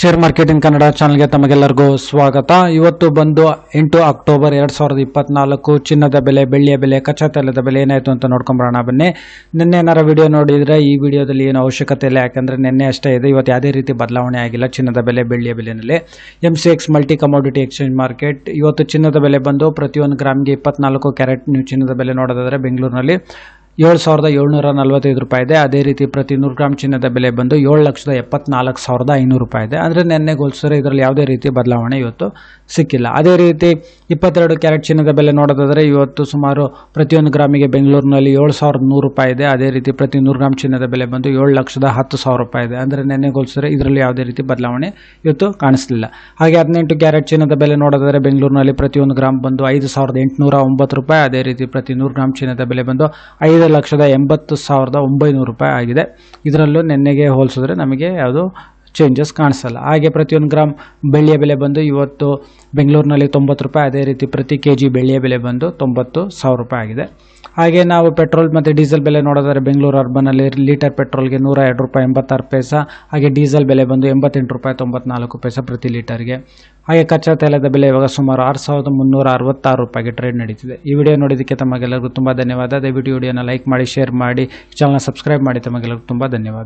Share marketing Kannada ಚಾನಲ್ಗೆ ತಮಗೆಲ್ಲರಿಗೂ ಸ್ವಾಗತ. ಇವತ್ತು ಬಂದು ಎಂಟು ಅಕ್ಟೋಬರ್ ಎರಡು ಸಾವಿರದ ಇಪ್ಪತ್ನಾಲ್ಕು, ಚಿನ್ನದ ಬೆಲೆ, ಬೆಳ್ಳಿಯ ಬೆಲೆ, ಕಚ್ಚಾ ತೈಲದ ಬೆಲೆ ಏನಾಯಿತು ಅಂತ ನೋಡ್ಕೊಂಬರೋಣ ಬನ್ನಿ. ನಿನ್ನೆ ಏನಾರ ವಿಡಿಯೋ ನೋಡಿದರೆ ಈ ವಿಡಿಯೋದಲ್ಲಿ ಏನು ಅವಶ್ಯಕತೆ ಇಲ್ಲ, ಯಾಕಂದರೆ ನಿನ್ನೆ ಅಷ್ಟೇ ಇದೆ. ಇವತ್ತು ಯಾವುದೇ ರೀತಿ ಬದಲಾವಣೆ ಆಗಿಲ್ಲ ಚಿನ್ನದ ಬೆಲೆ, ಬೆಳ್ಳಿಯ ಬೆಲೆಯಲ್ಲಿ. M C X multi commodity exchange market ಇವತ್ತು ಚಿನ್ನದ ಬೆಲೆ ಬಂದು ಪ್ರತಿಯೊಂದು ಗ್ರಾಮ್ಗೆ ಇಪ್ಪತ್ನಾಲ್ಕು ಕ್ಯಾರೆಟ್ ನೀವು ಚಿನ್ನದ ಬೆಲೆ ನೋಡೋದಾದರೆ ಬೆಂಗಳೂರಿನಲ್ಲಿ. ಏಳು ಸಾವಿರದ ಏಳ್ನೂರ ನಲವತ್ತೈದು ರೂಪಾಯಿ ಇದೆ. ಅದೇ ರೀತಿ ಪ್ರತಿ ನೂರು ಗ್ರಾಮ್ ಚಿನ್ನದ ಬೆಲೆ ಬಂದು ಏಳು ಲಕ್ಷದ ಎಪ್ಪತ್ನಾಲ್ಕು ಸಾವಿರದ ಐನೂರು ರೂಪಾಯಿ ಇದೆ. ಅಂದರೆ ನಿನ್ನೆ ಗೋಲ್ಸರೆ ಇದರಲ್ಲಿ ಯಾವುದೇ ರೀತಿ ಬದಲಾವಣೆ ಇವತ್ತು ಸಿಕ್ಕಿಲ್ಲ. ಅದೇ ರೀತಿ ಇಪ್ಪತ್ತೆರಡು ಕ್ಯಾರೆಟ್ ಚಿನ್ನದ ಬೆಲೆ ನೋಡೋದಾದರೆ ಇವತ್ತು ಸುಮಾರು ಪ್ರತಿಯೊಂದು ಗ್ರಾಮಿಗೆ ಬೆಂಗಳೂರಿನಲ್ಲಿ ಏಳು ಸಾವಿರದ ನೂರು ರೂಪಾಯಿ ಇದೆ. ಅದೇ ರೀತಿ ಪ್ರತಿ ನೂರು ಗ್ರಾಮ್ ಚಿನ್ನದ ಬೆಲೆ ಬಂದು ಏಳು ಲಕ್ಷದ ಹತ್ತು ಸಾವಿರ ರೂಪಾಯಿ ಇದೆ. ಅಂದರೆ ನಿನ್ನೆ ಗೋಲ್ಸರೆ ಇದರಲ್ಲಿ ಯಾವುದೇ ರೀತಿ ಬದಲಾವಣೆ ಇವತ್ತು ಕಾಣಿಸಲಿಲ್ಲ. ಹಾಗೆ ಹದಿನೆಂಟು ಕ್ಯಾರೆಟ್ ಚಿನ್ನದ ಬೆಲೆ ನೋಡೋದಾದರೆ ಬೆಂಗಳೂರಿನಲ್ಲಿ ಪ್ರತಿಯೊಂದು ಗ್ರಾಮ್ ಬಂದು ಐದು ಸಾವಿರದ ಎಂಟುನೂರ ಒಂಬತ್ತು ರೂಪಾಯಿ. ಅದೇ ರೀತಿ ಪ್ರತಿ ನೂರು ಗ್ರಾಮ್ ಚಿನ್ನದ ಬೆಲೆ ಬಂದು ಐದು ಲಕ್ಷದ ಎಂಬತ್ತು ಸಾವಿರದ ಒಂಬೈನೂರು ರೂಪಾಯಿ ಆಗಿದೆ. ಇದರಲ್ಲೂ ನೆನ್ನೆಗೆ ಹೋಲಿಸಿದ್ರೆ ನಮಗೆ ಯಾವುದು ಚೇಂಜಸ್ ಕಾಣಿಸಲ್ಲ. ಹಾಗೆ ಪ್ರತಿಯೊಂದು ಗ್ರಾಮ್ ಬೆಳ್ಳಿಯ ಬೆಲೆ ಬಂದು ಇವತ್ತು ಬೆಂಗಳೂರಿನಲ್ಲಿ ತೊಂಬತ್ತು ರೂಪಾಯಿ, ಅದೇ ರೀತಿ ಪ್ರತಿ ಕೆ ಜಿ ಬೆಳ್ಳಿಯ ಬೆಲೆ ಬಂದು ತೊಂಬತ್ತು ಸಾವಿರ ರೂಪಾಯಿ ಆಗಿದೆ. ಹಾಗೆ ನಾವು ಪೆಟ್ರೋಲ್ ಮತ್ತು ಡೀಸೆಲ್ ಬೆಲೆ ನೋಡೋದಾದ್ರೆ ಬೆಂಗಳೂರು ಅರ್ಬನಲ್ಲಿ ಲೀಟರ್ ಪೆಟ್ರೋಲ್ಗೆ ನೂರ ಎರಡು ರೂಪಾಯಿ ಎಂಬತ್ತಾರು ಪೈಸ, ಹಾಗೆ ಡೀಸೆಲ್ ಬೆಲೆ ಬಂದು ಎಂಬತ್ತೆಂಟು ರೂಪಾಯಿ ತೊಂಬತ್ನಾಲ್ಕು ಪೈಸ ಪ್ರತಿ ಲೀಟರ್ಗೆ. ಹಾಗೆ ಕಚ್ಚಾ ತೈಲದ ಬೆಲೆ ಇವಾಗ ಸುಮಾರು ಆರು ಸಾವಿರದ ಮುನ್ನೂರ ಅರವತ್ತಾರು ರೂಪಾಯಿಗೆ ಟ್ರೇಡ್ ನಡೀತಿದೆ. ಈ ವಿಡಿಯೋ ನೋಡಿದ್ದಕ್ಕೆ ತಮಗೆಲ್ಲರಿಗೂ ತುಂಬ ಧನ್ಯವಾದ. ದಯವಿಟ್ಟು ವಿಡಿಯೋನ ಲೈಕ್ ಮಾಡಿ ಶೇರ್ ಮಾಡಿ ಚಾನಲ್ನ ಸಬ್ಸ್ಕ್ರೈಬ್ ಮಾಡಿ. ತಮಗೆಲ್ಲರಿಗೂ ತುಂಬ ಧನ್ಯವಾದ.